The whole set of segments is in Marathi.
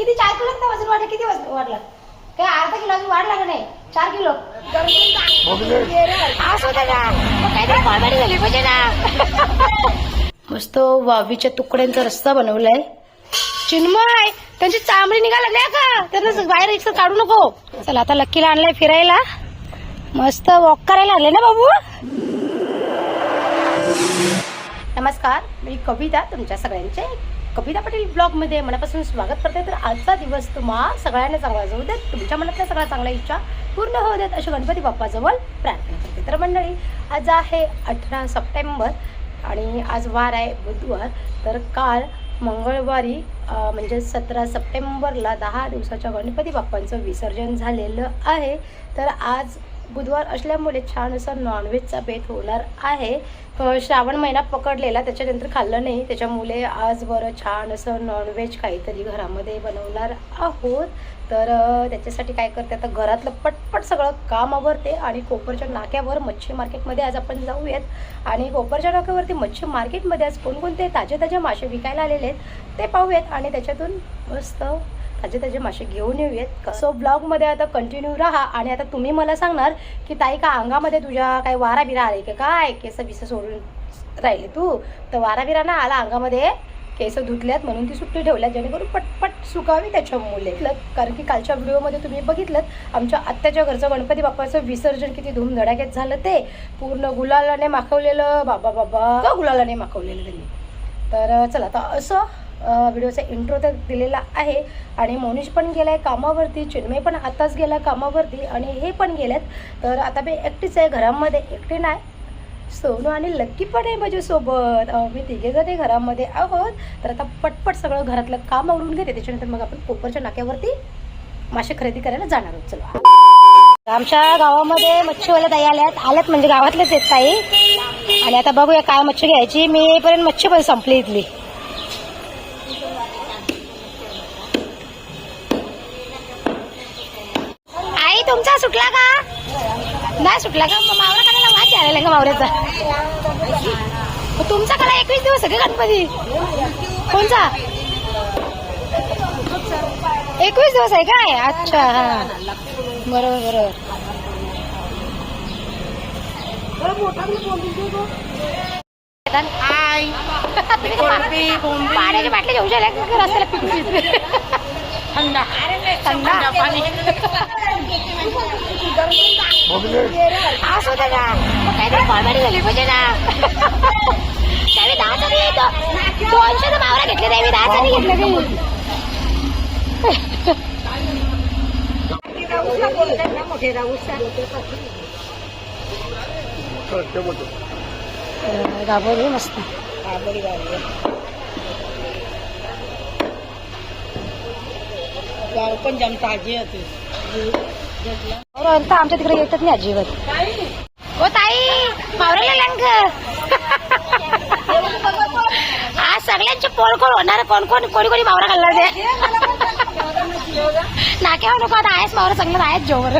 किती चार किलो वजन वाढलं? किती वजन वाढलं? काय अर्धा किलो अजून वाढला का नाही. चार किलो. मस्त वावीच्या तुकड्यांचा रस्ता बनवलाय. चिन्मय त्यांची चांबडी निघायला नाही का? त्यांना बाहेर एक काढू नको. चला आता लक्कीला आणलाय फिरायला. मस्त वॉक करायला आणले ना बाबू? नमस्कार मी कविता तुमच्या सगळ्यांचे कविता पाटील ब्लॉगमध्ये मनापासून स्वागत करते. तर आजचा दिवस तुम्हा सगळ्यांना चांगला जाऊ देत. तुमच्या मनातल्या सगळ्या चांगल्या इच्छा पूर्ण होऊ देत अशी गणपती बाप्पाजवळ प्रार्थना करते. तर मंडळी आज आहे अठरा सप्टेंबर आणि आज वार आहे बुधवार. तर काल मंगळवारी म्हणजे सतरा सप्टेंबरला दहा दिवसाच्या गणपती बाप्पांचं विसर्जन झालेलं आहे. तर आज बुधवार असल्यामुळे छान असा नॉनव्हेजचा बेत होणार आहे. श्रावण महिना पकडलेला त्याच्यानंतर खाल्लं नाही. त्याच्यामुळे आज बरं छान असं नॉनव्हेज काहीतरी घरामध्ये बनवणार आहोत. तर त्याच्यासाठी काय करते आता घरातलं पटपट सगळं काम आवरते आणि कोपरच्या नाक्यावर मच्छी मार्केटमध्ये आज आपण जाऊयात. आणि कोपरच्या नाक्यावरती मच्छी मार्केटमध्ये आज कोणकोणते ताजे ताजे मासे विकायला आलेले आहेत ते पाहूयात आणि त्याच्यातून मस्त ताजे ताजे मासे घेऊन येऊयात. सो ब्लॉगमध्ये आता कंटिन्यू राहा आणि आता तुम्ही मला सांगणार की ताई का अंगामध्ये तुझ्या काही वारा बिरा आले का? काय केस बिस सोडून राहिले तू? तर वारा बिरा ना आला अंगामध्ये केस धुतल्यात म्हणून ती सुट्टी ठेवल्यात जेणेकरून पटपट सुकावी त्याच्यामुळे. कारण की कालच्या व्हिडिओमध्ये तुम्ही बघितलं आमच्या आत्याच्या घरचं गणपती बाप्पाचं विसर्जन किती धूमधडाक्यात झालं ते. पूर्ण गुलालाने माखवलेलं बाबा बाबा गुलालाने माखवलेलं त्यांनी? तर चला आता असं व्हिडिओचा इंट्रो तर दिलेला आहे. आणि मोनिश पण गेला आहे कामावरती चिन्मय पण आताच गेला कामावरती आणि हे पण गेलेत. तर आता मी एकटीच आहे घरामध्ये एकटी नाही. सोनू आणि लक्की पण आहे माझ्यासोबत. मी तिघे जणी घरामध्ये आहोत. तर आता पटपट सगळं घरातलं काम आवरून घेते. त्याच्यानंतर मग आपण कोपरच्या नाक्यावरती मासे खरेदी करायला जाणार आहोत. चला. आमच्या गावामध्ये मच्छीवाल्या ताई आल्यात. आल्यात म्हणजे गावातलेच आहेत ताई. आणि आता बघूया काय मच्छी घ्यायची. मी येईपर्यंत मच्छी पण संपली इथली. का? मग मावरा काढायला का मावऱ्याचा? तुमचा कला एकवीस दिवस आहे का गणपती? कोणचा? एकवीस दिवस आहे काय? अच्छा हा. बरोबर बरोबर. बाटल्या घेऊन गेल्या का रस्त्याला पिकू थंडा. थंडा पाणी. असं होतं का मग काहीतरी कॉमेडी झाली म्हणजे ना. त्यावेळी दहा जणी येतो. दोनशे मावरा घेतले त्यावेळी दहा जणी घेतले मी मस्त गाव पण जाम ताजी होते बरोबर आमच्या तिकडे येतच नाही अजिबात हो ताई मावराला लंग. आज सगळ्यांचे पोळ कोण होणार कोण कोण कोणी कोणी मावरा खाल्ला ते? नाक्यावर नको आता आहेस मावरा चांगलं आहेच जोवर.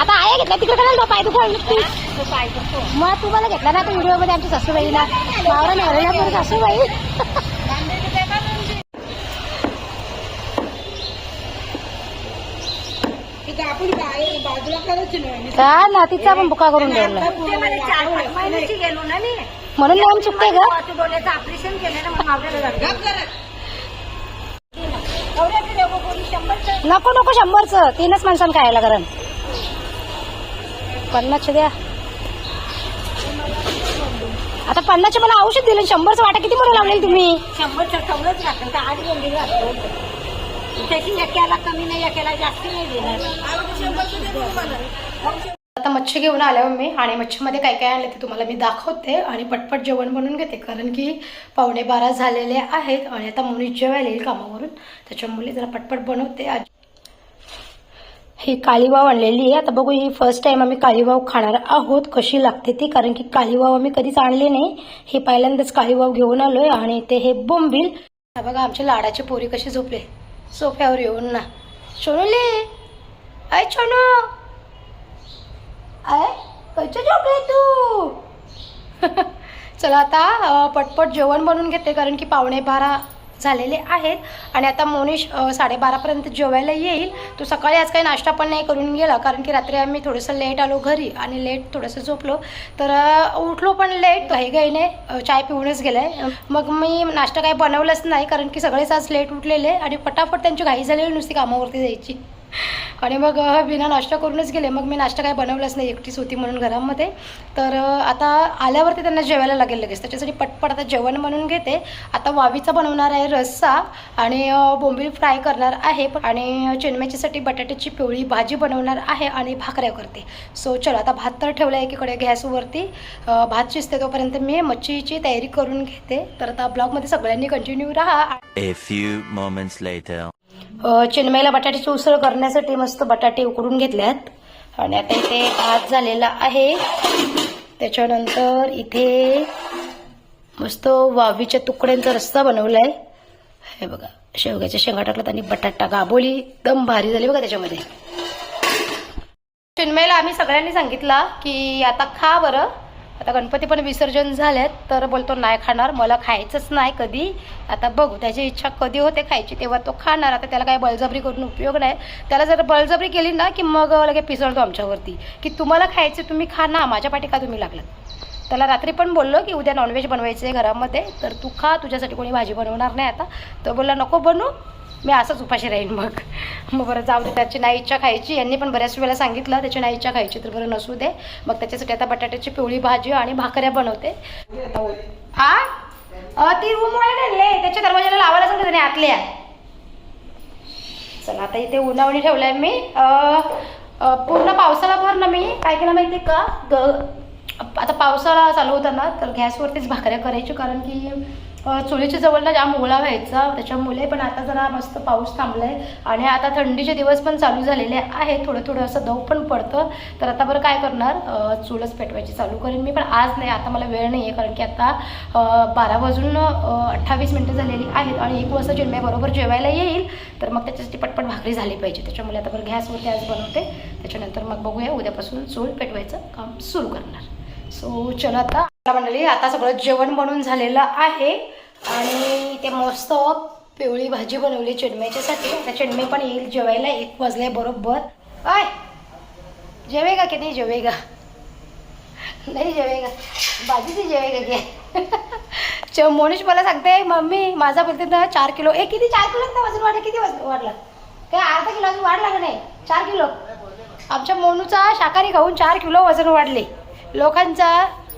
आता आहे घेतला तिकडे करायला पाय दुखायला मग तुम्हाला घेतला ना व्हिडिओमध्ये आमच्या सासूबाईला. मावरा नवऱ्याला पण सासूबाई. तिथं आपण बाहेर बाजूला करायची नाही का? ना तिचा पण बुका करून ठेवला गेलो ना मी. म्हणून लांब चुकते डोळ्याचं ऑपरेशन केलं ना मग आपल्याला नको नको शंभरच. तीनच माणसांना खायला कारण पन्नासचे द्या. आता पन्नासचे मला औषध दिलं शंभरचं वाटा किती म्हणून लावलेली तुम्ही? लागतं आठ त्याची एकाला कमी नाही एकाला जास्त नाही देणार. आता मच्छी घेऊन आल्या मी आणि मच्छीमध्ये काय काय आणलं ते तुम्हाला मी दाखवते आणि पटपट जेवण बनवून घेते कारण की पावणे बारा झालेले आहेत आणि आता मुली जेवायला येईल कामावरून. त्याच्यामुळे जरा पटपट बनवते. आज ही काळीवाव आणलेली आहे. आता बघू ही फर्स्ट टाइम आम्ही काळीवाव खाणार आहोत. कशी लागते ती? कारण की काळीवाव आम्ही कधीच आणली नाही. हे पहिल्यांदाच काळीवाव घेऊन आलोय आणि ते हे बोंबील. बघा आमच्या लाडाचे पोरी कशी झोपले. सोफ्यावर येऊन ना. सोनूले! आय छोनू आय कच्छ झोपले तू? चला आता पटपट जेवण बनवून घेते कारण की पावणे बारा झालेले आहेत. आणि आता मोनिश साडेबारापर्यंत जेवायला येईल. तो सकाळी आज काही नाश्ता पण नाही करून गेला कारण की रात्री आम्ही थोडंसं लेट आलो घरी आणि लेट थोडंसं झोपलो. तर उठलो पण लेट घाई घाईने चाय पिऊनच गेलं आहे मग मी नाश्ता काही बनवलंच नाही कारण की सगळेच आज लेट उठलेले आणि फटाफट त्यांची घाई झालेली नुसती कामावरती जायची. आणि मग विना बिना नाश्ता करूनच गेले. मग मी नाश्ता काय बनवलाच नाही. एकटीच होती म्हणून घरामध्ये. तर आता आल्यावरती त्यांना जेवायला लागेल लगेच. त्याच्यासाठी पटपट आता जेवण म्हणून घेते. आता वावीचा बनवणार आहे रस्सा आणि बोंबील फ्राय करणार आहे. आणि चिन्मयच्यासाठी बटाट्याची पिवळी भाजी बनवणार आहे आणि भाकऱ्या करते. सो चलो आता भात तर ठेवला आहे एकीकडे गॅसवरती. भात शिजते तोपर्यंत मी मच्छीची तयारी करून घेते. तर आता ब्लॉगमध्ये सगळ्यांनी कंटिन्यू राहा. चिन्मयला बटाट्याची उसळ करण्यासाठी मस्त बटाटे उकडून घेतल्यात. आणि आता इथे भात झालेला आहे. त्याच्यानंतर इथे मस्त वावीच्या तुकड्यांचा रस्ता बनवलाय. हे बघा शेवग्याच्या शेंगा टाकलात आणि बटाटा गाबोली एकदम भारी झाली बघा त्याच्यामध्ये. चिन्मयला आम्ही सगळ्यांनी सांगितला की आता खा बरं. आता गणपती पण विसर्जन झालेत तर बोलतो नाही खाणार मला खायचंच नाही कधी. आता बघू त्याची इच्छा कधी होते खायची तेव्हा तो खाणार. आता त्याला काही बळजबरी करून उपयोग नाही. त्याला जर बळजबरी केली ना की मग लगे पिसळतो आमच्यावरती की तुम्हाला खायचे तुम्ही खा ना माझ्या पाठी का तुम्ही लागलात. त्याला रात्री पण बोललो की उद्या नॉनव्हेज बनवायचं आहे घरामध्ये तर तू खा तुझ्यासाठी कोणी भाजी बनवणार नाही आता. तो बोलला नको बनू मी असंच उपाशी राहीन मग. मग बरं जाऊ दे त्याची नाही इच्छा खायची. यांनी पण बऱ्याच वेळेला सांगितलं त्याची नाही इच्छा खायची तर बरं नसू दे. मग त्याच्यासाठी आता बटाट्याची पिवळी भाजी आणि भाकऱ्या बनवते. हा आ ती रूम वाढले त्याच्या दरवाजाला लावायला सांगते त्याने आतल्या चला आता इथे उन्हावणी ठेवलंय मी. पूर्ण पावसाळा भर ना मी. काय केलं माहिती का? ग आता पावसाळा चालू होता ना तर गॅसवरतीच भाकऱ्या करायची कारण की चुलीच्या जवळला जाम ओळा व्हायचा. त्याच्यामुळे पण आता जरा मस्त पाऊस थांबलाय. आणि आता थंडीचे दिवस पण चालू झालेले आहे थोडं थोडं असं दव पण पडतं. तर आता बरं काय करणार? चूलच पेटवायची चालू करेन मी. पण आज नाही आता मला वेळ नाही आहे कारण की आता बारा वाजून अठ्ठावीस मिनटं झालेली आहेत. आणि एक वाजता चिन्मय बरोबर जेवायला येईल. तर मग त्याच्यासाठी पटपट भाकरी झाली पाहिजे. त्याच्यामुळे आता बरं गॅसवरती आज बनवते. त्याच्यानंतर मग बघूया उद्यापासून चूल पेटवायचं काम सुरू करणार. सो चला आता मंडळी आता सगळं जेवण बनवून झालेलं आहे. आणि ते मस्त पिवळी भाजी बनवली चिडमेच्यासाठी आता चिडमे पण येईल जेवायला एक वाजले बरोबर. आय! जेवेगा की नाही जेवेगा नाही जेवेगा भाजीची जेवेगा की च मोनिश मला सांगते मम्मी माझा बोलते ना चार किलो. ए किती चार किलो? ना वजन वाढलं किती वजन वाढलं? काय अर्धा किलो अजून वाढला का नाही? चार किलो. आमच्या मोनूचा शाकाहारी खाऊन चार किलो वजन वाढले. लोकांचा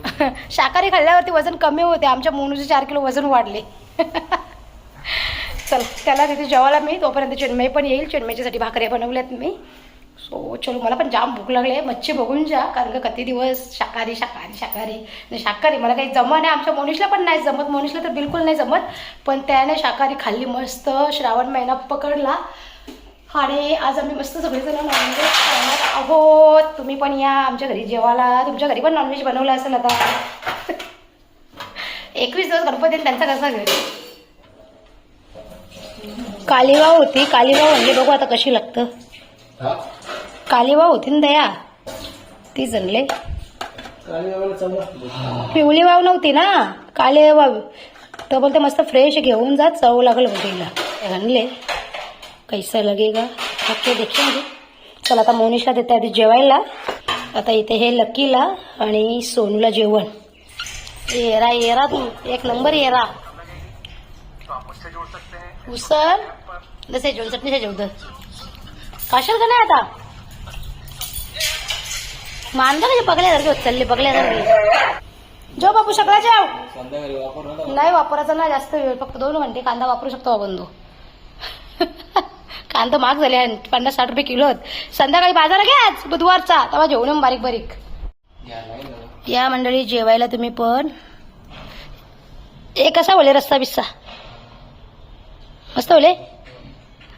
शाकाहारी खाल्ल्यावरती वजन कमी होते. आमच्या मोनूचे चार किलो वजन वाढले. चल त्याला तिथे जेवायला मी तोपर्यंत चिन्मय पण येईल. चिन्मयच्यासाठी भाकऱ्या बनवल्यात मी. सो चलो मला पण जाम भूक लागली आहे. मच्छी बघून जा कारण का किती दिवस शाकाहारी शाकाहारी शाकाहारी शाकाहारी. मला काही जमत नाही. आमच्या मोनिशला पण नाही जमत. मोनिशला तर बिलकुल नाही जमत. पण त्याने शाकाहारी खाल्ली मस्त. श्रावण महिना पकडला. आणि आज आम्ही मस्त सगळेजण नॉनव्हेज खाणार आहोत. तुम्ही पण या आमच्या घरी जेवायला. तुमच्या घरी पण नॉनव्हेज बनवलं असेल आता. एकवीस दिवस गणपती त्यांचा कसा घरी? कालीवाव होती. कालीवाव म्हणजे बघू आता कशी लागतं. कालीवाव होती ना दया? ती जणले. पिवळी वाव नव्हती ना? काले वाव तर बोलते मस्त फ्रेश घेऊन जा चव लागल बोटीला आणले. कैसा लगेगा? ओके देखेंगे। चला आता मोनिशला देते आधी जेवायला। आता इथे हे लकीला आणि सोनूला जेवण. येरा येरा तू. एक नंबर येरा. उसर जसे जेवण चटणी जेवत काशाल का नाही आता? मानता का बघल्यासारखे होत चालले बघल्यासारखे जो बापू सगळा जेव. नाही वापरायचा ना जास्त वेळ. फक्त दोन घंटे कांदा वापरू शकतो आपण तो. कांदा महाग झाले पन्नास साठ रुपये किलो संध्याकाळी बाजारात घ्याच बुधवारचा. तेव्हा जेवण बारीक बारीक. या मंडळी जेवायला तुम्ही पण. एक कसा बोले रस्ता बिस्सा. मस्त बोले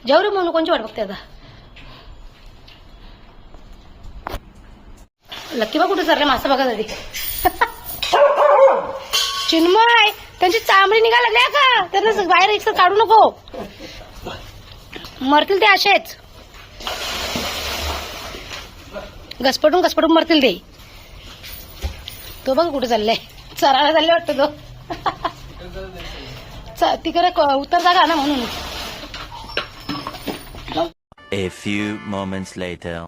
जेव रे म्हणून कोणची वाट बघते आता? लक्की बा कुठे चालले मासा बघासाठी चिन्मय त्यांची चांबडी निघायला लागल्या का? त्यांना बाहेर एक काढू नको. मरतील ते असेच घसपटून घसपटून मरतील ते. तो बघ कुठे चाललाय. चरायला चालले वाटतं तो. तिकडे क- उतर जागा ना म्हणून. A few moments later.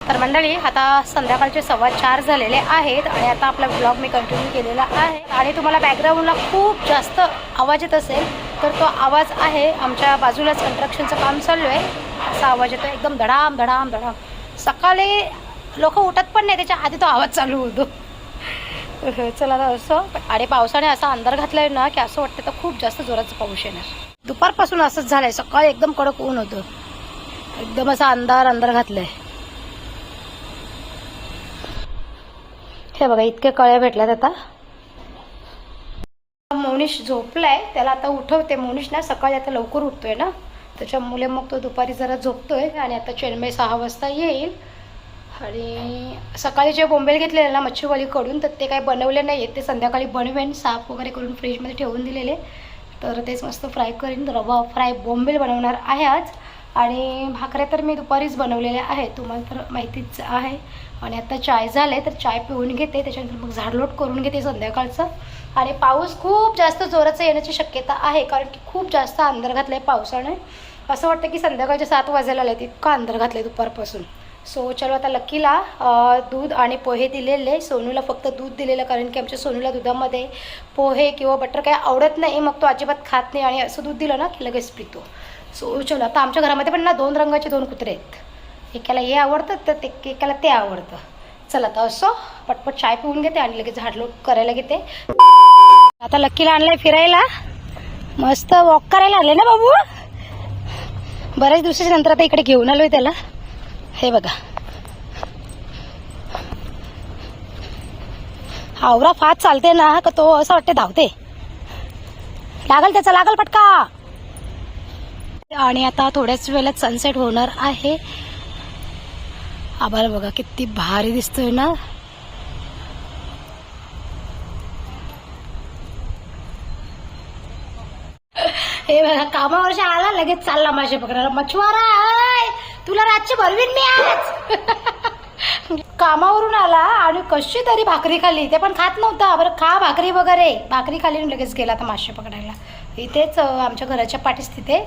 तर मंडळी आता संध्याकाळचे सव्वा चार झालेले आहेत आणि आता आपला ब्लॉग मी कंटिन्यू केलेला आहे. आणि तुम्हाला बॅकग्राऊंडला खूप जास्त आवाज येत असेल तर तो आवाज आहे. आमच्या बाजूलाच कंस्ट्रक्शनचं काम चालू आहे. असा आवाज येतो एकदम धडाम धडाम धडाम. सकाळी लोक उठत पण नाही. त्याच्या आधी तो आवाज चालू होतो. चला आता असं. आणि पावसाने असा अंधार घातलाय ना की असं वाटतं तर खूप जास्त जोराचा पाऊस येणार. दुपारपासून असंच झालंय. सकाळी एकदम कडक ऊन होतं. एकदम असा अंधार अंधार घातलाय. हे बघा इतके कळे भेटल्यात आता. मोनिश झोपलाय त्याला आता उठवते. मोनिश ना सकाळी आता लवकर उठतोय ना? त्याच्यामुळे मग तो दुपारी जरा झोपतोय आणि आता चेन्नई सहा वाजता येईल. आणि सकाळी जे बोंबेल घेतलेले ना मच्छीवालीकडून तर ते काही बनवले नाही आहेत ते संध्याकाळी बनवेन साफ वगैरे करून फ्रीजमध्ये ठेवून दिलेले. तर तेच मस्त फ्राय करीन. रवा फ्राय बोंबेल बनवणार आहे आज. आणि भाकऱ्या तर मी दुपारीच बनवलेल्या आहेत. तुम्हाला तर माहितीच आहे. आणि आता चाय झाले तर चाय पिऊन घेते. त्याच्यानंतर मग झाडलोट करून घेते संध्याकाळचं. आणि पाऊस खूप जास्त जोराचा येण्याची शक्यता आहे कारण की खूप जास्त अंधार घातला आहे पावसाने. असं वाटतं की संध्याकाळच्या सात वाजायला आले इतका अंधार घातला आहे दुपारपासून. सो चलो आता लकीला दूध आणि पोहे दिलेले. सोनूला फक्त दूध दिलेलं कारण की आमच्या सोनूला दुधामध्ये पोहे किंवा बटर काही आवडत नाही. मग तो अजिबात खात नाही आणि असं दूध दिलं ना की लगेच पितो. सो चलो आता आमच्या घरामध्ये पण ना दोन रंगाचे दोन कुत्रे आहेत. एकाला हे आवडतं तर ते एकाला ते आवडतं. चला आता असं पटपट चाय पिऊन घेते आणि लगेच झाडलोट करायला घेते. आता लक्कीला आणलंय फिरायला. मस्त वॉक करायला आले ना बाबू? बऱ्याच दिवसाच्या नंतर आता इकडे घेऊन आलोय त्याला. हे बघा. आवरा फास्ट चालते ना का तो असं वाटते धावते. लागल त्याचा लागल पटका. आणि आता थोड्याच वेळात सनसेट होणार आहे. आभार बघा किती भारी दिसतोय ना. हे आला लगेच चालला मासे पकडायला. मछवारा आहे तुला रातची भरवीन मी आज कामावरून आला आणि कशी तरी भाकरी खाली ते पण खात नव्हता. बरं खा भाकरी वगैरे. भाकरी खाली लगेच गेला तर मासे पकडायला. इथेच आमच्या घराच्या पाठीच तिथे.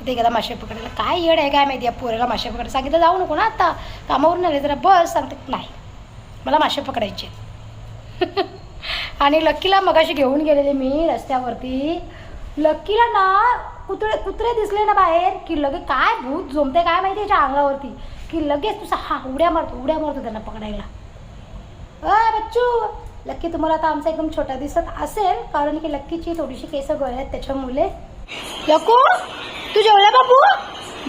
तिथे गेला मासे पकडायला. काय येड आहे काय माहिती? या पोऱ्याला मासे पकडायला सांगितलं जाऊ नको ना आता. कामावरून आले जरा बस. सांगते नाही. मला मासे पकडायचे आणि लक्कीला मगाशी घेऊन गेलेले मी रस्त्यावरती. लक्कीला ना कुत्रे कुत्रे दिसले ना बाहेर की लगे काय भूत झोमते काय माहिती त्याच्या अंगावरती. की लगेच तुझा हा उड्या मारतो उड्या मारतो त्यांना पकडायला. अय बच्चू लक्की तुम्हाला आता आमचा एकदम छोटा दिसत असेल कारण की लक्कीची थोडीशी केस गळ्यात त्याच्यामुळे. लकू तू जेवला बाबू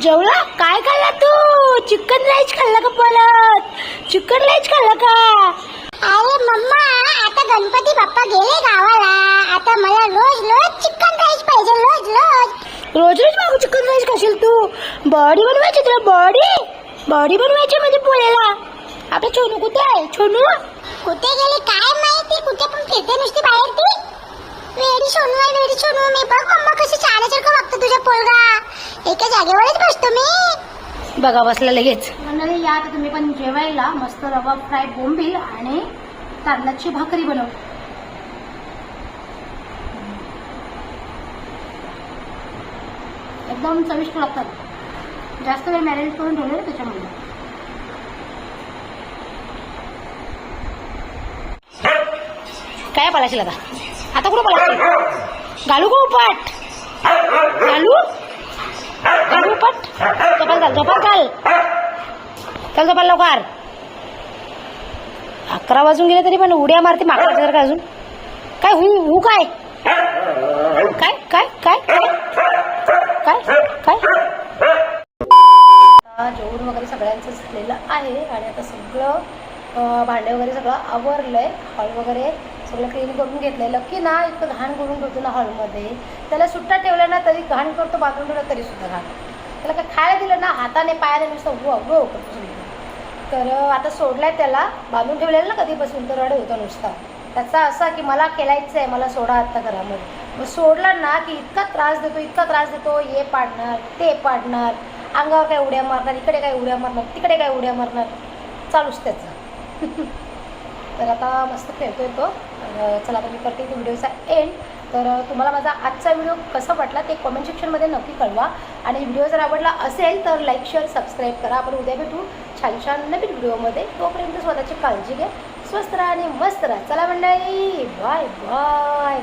जेवला? काय खाल्ला तू? चिकन राईस खाल्ला का परत? चिकन राईस खाल्ला का? अरे मम्मा आता गणपती बाप्पा गेले गावाला. आता मला रोज रोज चिकन राईस पाहिजे रोज रोज. रोज रोज मागू चिकन राईस खाशील तू. बॉडी बनवायची तुला बॉडी. बॉडी बनवायची म्हणजे पोळ्याला. आपलं छोनू कुठे आहे? छोनू? कुठे गेले काय माहिती? कुठे पण फिरते नुसती बाहेर ती. वेडी सोनू आहे वेडी सोनू मी बघ मम्मा कशी चाण्यासारखं बघतो तुझा पोरगा. एका जागेवरच बसतो मी. बघा बसला लगेच. मंडळी या आता तुम्ही पण जेवायला मस्त रवा फ्राय बोंबील आणि तांदळाची भाकरी बनव. एकदम चविष्ट लागतात. जास्त वेळ मॅरिनेट करून ठेवले त्याच्यामुळे. काय पळाशील आता? आता कुठं पळाशील घालू का उपट? घालू? घालू उपट? चपल घाल चपल चाल. चल चपल लवकर. अकरा वाजून गेले तरी पण उड्या मारते माकडाच्या जर अजून. काय हू हू काय? काय काय काय? काय काय? जेवण वगैरे सगळ्यांचं झालेलं आहे आणि आता सगळं भांडे वगैरे सगळं आवरलंय. हॉल वगैरे सगळं क्लीन करून घेतलंय. की ना इतकं घाण करून ठेवतो ना हॉलमध्ये. त्याला सुट्टा ठेवला ना तरी घाण करतो बाथरूम ठेवला तरी सुद्धा घाण. त्याला काय खायला दिलं ना हाताने पायाने नुसतं हो उभं करतो तर आता सोडलाय त्याला बांधून ठेवलेलं ना कधीपासून तर रड होता नुसता. त्याचा असा की मला खेळायचं आहे मला सोडा आत्ता घरामध्ये. मग सोडला ना की इतका त्रास देतो इतका त्रास देतो हे पाडणार ते पाडणार अंगावर काय उड्या मारणार इकडे काय उड्या मारणार तिकडे काय उड्या मारणार चालूच त्याचा. तर आता मस्त खेळतोय तो. चला आता मी करते व्हिडिओचा एंड तर तुम्हाला माझा आजचा व्हिडिओ कसा वाटला ते कमेंट सेक्शनमध्ये नक्की कळवा. आणि व्हिडिओ जर आवडला असेल तर लाईक शेअर सबस्क्राईब करा. आपण उद्या भेटू छान छान नवीन व्हिडिओमध्ये. तोपर्यंत स्वतःची काळजी घ्या. स्वस्त राहा आणि मस्त राहा. चला मंडळी. Bye bye